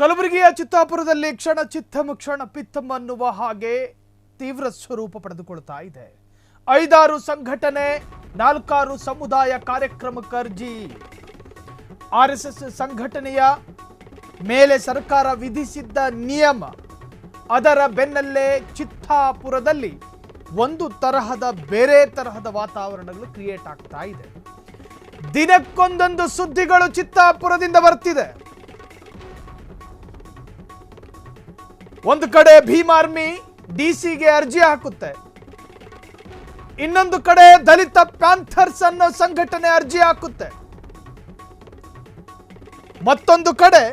ಕಲಬುರಗಿಯ ಚಿತ್ತಾಪುರದಲ್ಲಿ ಕ್ಷಣ ಚಿತ್ತಮ ಕ್ಷಣ ಪಿತ್ತಮ್ ಅನ್ನುವ ಹಾಗೆ ತೀವ್ರ ಸ್ವರೂಪ ಪಡೆದುಕೊಳ್ತಾ ಇದೆ. ಐದಾರು ಸಂಘಟನೆ, ನಾಲ್ಕಾರು ಸಮುದಾಯ ಕಾರ್ಯಕ್ರಮಕ್ಕೆ ಅರ್ಜಿ. ಆರ್ ಎಸ್ ಎಸ್ ಸಂಘಟನೆಯ ಮೇಲೆ ಸರ್ಕಾರ ವಿಧಿಸಿದ್ದ ನಿಯಮ, ಅದರ ಬೆನ್ನಲ್ಲೇ ಚಿತ್ತಾಪುರದಲ್ಲಿ ಒಂದು ತರಹದ ಬೇರೆ ತರಹದ ವಾತಾವರಣಗಳು ಕ್ರಿಯೇಟ್ ಆಗ್ತಾ ಇದೆ. ದಿನಕ್ಕೊಂದೊಂದು ಸುದ್ದಿಗಳು ಚಿತ್ತಾಪುರದಿಂದ ಬರ್ತಿದೆ. ಒಂದು ಕಡೆ ಭೀಮ್ ಆರ್ಮಿ ಡಿಸಿಗೆ ಅರ್ಜಿ ಹಾಕುತ್ತೆ. ಇನ್ನೊಂದು ಕಡೆ ದಲಿತ ಪ್ಯಾಂಥರ್ಸ್ ಅನ್ನೋ ಸಂಘಟನೆ ಅರ್ಜಿ ಹಾಕುತ್ತೆ. ಮತ್ತೊಂದು ಕಡೆ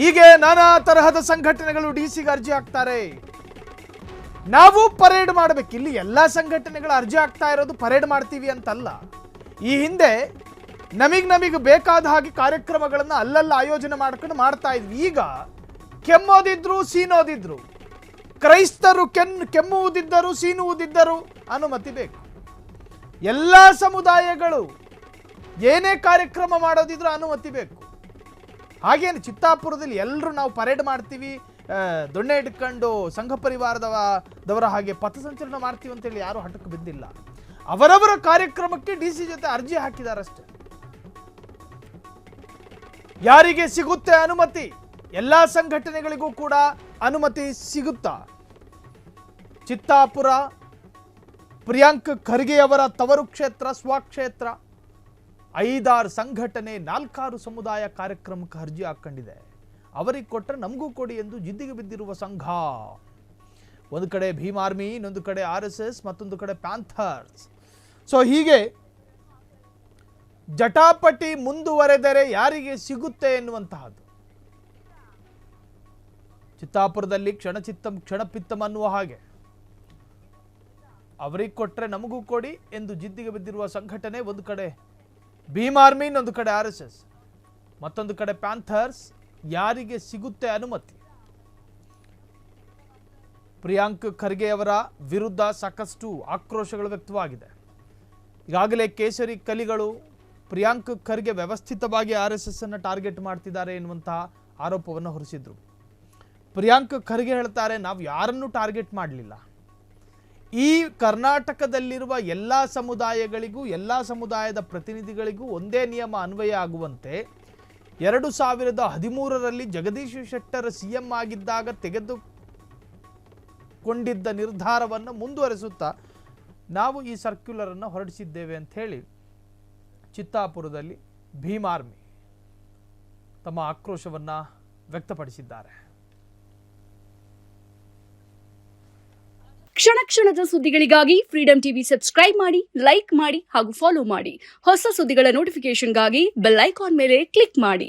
ಹೀಗೆ ನಾನಾ ತರಹದ ಸಂಘಟನೆಗಳು ಡಿಸಿಗೆ ಅರ್ಜಿ ಹಾಕ್ತಾರೆ. ನಾವು ಪರೇಡ್ ಮಾಡಬೇಕು ಇಲ್ಲಿ ಎಲ್ಲಾ ಸಂಘಟನೆಗಳು ಅರ್ಜಿ ಹಾಕ್ತಾ ಇರೋದು ಪರೇಡ್ ಮಾಡ್ತೀವಿ ಅಂತಲ್ಲ. ಈ ಹಿಂದೆ ನಮಗ್ ನಮಗೆ ಬೇಕಾದ ಹಾಗೆ ಕಾರ್ಯಕ್ರಮಗಳನ್ನು ಅಲ್ಲಲ್ಲಿ ಆಯೋಜನೆ ಮಾಡ್ಕೊಂಡು ಮಾಡ್ತಾ ಇದ್ವಿ. ಈಗ ಕೆಮ್ಮೋದಿದ್ರು, ಸೀನೋದಿದ್ರು. ಕ್ರೈಸ್ತರು ಕೆನ್, ಕೆಮ್ಮುವುದಿದ್ದರು, ಸೀನುವುದಿದ್ದರು ಅನುಮತಿ ಬೇಕು. ಎಲ್ಲ ಸಮುದಾಯಗಳು ಏನೇ ಕಾರ್ಯಕ್ರಮ ಮಾಡೋದಿದ್ರು ಅನುಮತಿ ಬೇಕು. ಹಾಗೇನು ಚಿತ್ತಾಪುರದಲ್ಲಿ ಎಲ್ಲರೂ ನಾವು ಪರೇಡ್ ಮಾಡ್ತೀವಿ. ದೊಣ್ಣೆ ಇಟ್ಕೊಂಡು ಸಂಘ ಪರಿವಾರದವ ದವರ ಹಾಗೆ ಪಥಸಂಚಲನ ಮಾಡ್ತೀವಿ ಅಂತೇಳಿ ಯಾರು ಹಟಕ್ಕೆ ಬಿದ್ದಿಲ್ಲ. ಅವರವರ ಕಾರ್ಯಕ್ರಮಕ್ಕೆ ಡಿ ಸಿ ಜೊತೆ ಅರ್ಜಿ ಹಾಕಿದಾರಷ್ಟೇ. ಯಾರಿಗೆ ಸಿಗುತ್ತೆ ಅನುಮತಿ? ಎಲ್ಲ ಸಂಘಟನೆಗಳಿಗೂ ಕೂಡ ಅನುಮತಿ ಸಿಗುತ್ತಾ? ಚಿತ್ತಾಪುರ, ಪ್ರಿಯಾಂಕ್ ಖರ್ಗೆ ಅವರ ತವರು ಕ್ಷೇತ್ರ ಸ್ವಕ್ಷೇತ್ರ ಐದಾರು ಸಂಘಟನೆ, ನಾಲ್ಕಾರು ಸಮುದಾಯ ಕಾರ್ಯಕ್ರಮಕ್ಕೆ ಅರ್ಜಿ ಹಾಕೊಂಡಿದೆ ಅವರಿಗೆ ಕೊಟ್ಟರೆ ನಮಗೂ ಕೊಡಿ ಎಂದು ಜಿದ್ದಿಗೆ ಬಿದ್ದಿರುವ ಸಂಘ. ಒಂದು ಕಡೆ ಭೀಮ್ ಆರ್ಮಿ, ಇನ್ನೊಂದು ಕಡೆ ಆರ್ ಮತ್ತೊಂದು ಕಡೆ ಪ್ಯಾಂಥರ್ಸ್. ಸೊ ಹೀಗೆ ಜಟಾಪಟಿ ಮುಂದುವರೆದರೆ ಯಾರಿಗೆ ಸಿಗುತ್ತೆ ಎನ್ನುವಂತಹದ್ದು. ಚಿತ್ತಾಪುರದಲ್ಲಿ ಕ್ಷಣಚಿತ್ತಂ ಕ್ಷಣಪಿತ್ತಂ ಅನ್ನುವ ಹಾಗೆ. ಅವರಿಗೆ ಕೊಟ್ಟರೆ ನಮಗೂ ಕೊಡಿ ಎಂದು ಜಿದ್ದಿಗೆ ಬಿದ್ದಿರುವ ಸಂಘಟನೆ ಒಂದು ಕಡೆ ಭೀಮ್ ಆರ್ಮಿ, ಇನ್ನೊಂದು ಕಡೆ ಆರ್ ಎಸ್. ಮತ್ತೊಂದು ಕಡೆ ಪ್ಯಾಂಥರ್ಸ್, ಯಾರಿಗೆ ಸಿಗುತ್ತೆ ಅನುಮತಿ. ಪ್ರಿಯಾಂಕ್ ಖರ್ಗೆ ಅವರ ವಿರುದ್ಧ ಸಾಕಷ್ಟು ಆಕ್ರೋಶಗಳು ವ್ಯಕ್ತವಾಗಿದೆ. ಈಗಾಗಲೇ ಕೇಸರಿ ಕಲಿಗಳು ಪ್ರಿಯಾಂಕ್ ಖರ್ಗೆ ವ್ಯವಸ್ಥಿತವಾಗಿ ಆರ್ ಎಸ್ ಎಸ್ ಅನ್ನು ಟಾರ್ಗೆಟ್ ಮಾಡ್ತಿದ್ದಾರೆ ಎನ್ನುವಂತಹ ಆರೋಪವನ್ನು ಹೊರಿಸಿದ್ರು. ಪ್ರಿಯಾಂಕ್ ಖರ್ಗೆ ಹೇಳ್ತಾರೆ, ನಾವು ಯಾರನ್ನು ಟಾರ್ಗೆಟ್ ಮಾಡಲಿಲ್ಲ. ಈ ಕರ್ನಾಟಕದಲ್ಲಿರುವ ಎಲ್ಲ ಸಮುದಾಯಗಳಿಗೂ, ಎಲ್ಲ ಸಮುದಾಯದ ಪ್ರತಿನಿಧಿಗಳಿಗೂ ಒಂದೇ ನಿಯಮ ಅನ್ವಯ ಆಗುವಂತೆ ಎರಡು ಸಾವಿರದ ಹದಿಮೂರರಲ್ಲಿ ಜಗದೀಶ್ ಶೆಟ್ಟರ್ ಸಿ ಎಂ ಆಗಿದ್ದಾಗ ತೆಗೆದುಕೊಂಡಿದ್ದ ನಿರ್ಧಾರವನ್ನು ಮುಂದುವರೆಸುತ್ತಾ ನಾವು ಈ ಸರ್ಕ್ಯುಲರನ್ನು ಹೊರಡಿಸಿದ್ದೇವೆ ಅಂತ ಹೇಳಿ ಚಿತ್ತಾಪುರದಲ್ಲಿ ಭೀಮ್ ಆರ್ಮಿ ತಮ್ಮ ಆಕ್ರೋಶವನ್ನು ವ್ಯಕ್ತಪಡಿಸಿದ್ದಾರೆ. ಕ್ಷಣ ಕ್ಷಣದ ಸುದ್ದಿಗಳಿಗಾಗಿ ಫ್ರೀಡಂ ಟಿವಿ ಸಬ್ಸ್ಕ್ರೈಬ್ ಮಾಡಿ ಲೈಕ್ ಮಾಡಿ ಹಾಗೂ ಫಾಲೋ ಮಾಡಿ. ಹೊಸ ಸುದ್ದಿಗಳ ನೋಟಿಫಿಕೇಶನ್ಗಾಗಿ ಬೆಲ್ ಐಕಾನ್ ಮೇಲೆ ಕ್ಲಿಕ್ ಮಾಡಿ.